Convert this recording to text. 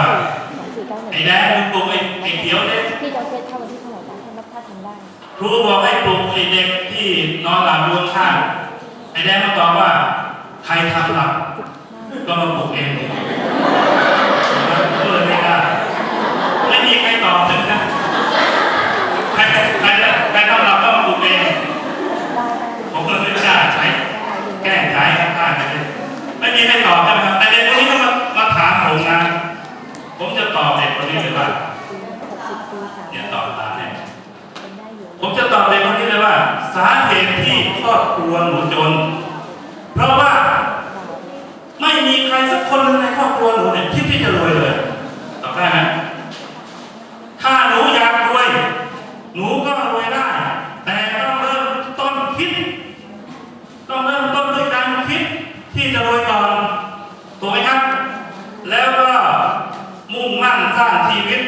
ว่าสองสี่เก้าหนึ่งไอ้แดงมึงปลุกไอ้ไอ้เขียวเนี่ยพี่จะเอาเคสเข้าวันที่เท่าไหร่บ้างถ้าถ้าทำได้ครูบอกให้ปลุกไอ้เด็กที่นอนหลับอยู่ข้างไอ้แดงมาตอบว่าใครทำหลับก็มาปลุกเองเลยเออไม่ได้ไม่มีใครตอบเลยนะใครใครใครทำหลับก็มาปลุกเองได้ผมก็ไม่กล้าใช้ได้แก้ไขข้างๆไปเลยไม่มีใครตอบใช่ไหมครับ นนี้เลยว่าหกสิบปีสามอย่าตอบตามเนี่ยเป็นได้อยู่ผมจะตอบเด็กคนนี้เลยว่า สาเหตุที่ครอบครัวหนูจน เพราะว่าไม่มีใครสักคนในครอบครัวหนูเนี่ยคิดที่จะรวยเลยตอบได้ไหมถ้าหนูอยากรวย หนูก็ มุ่งมั่นสร้างชีวิต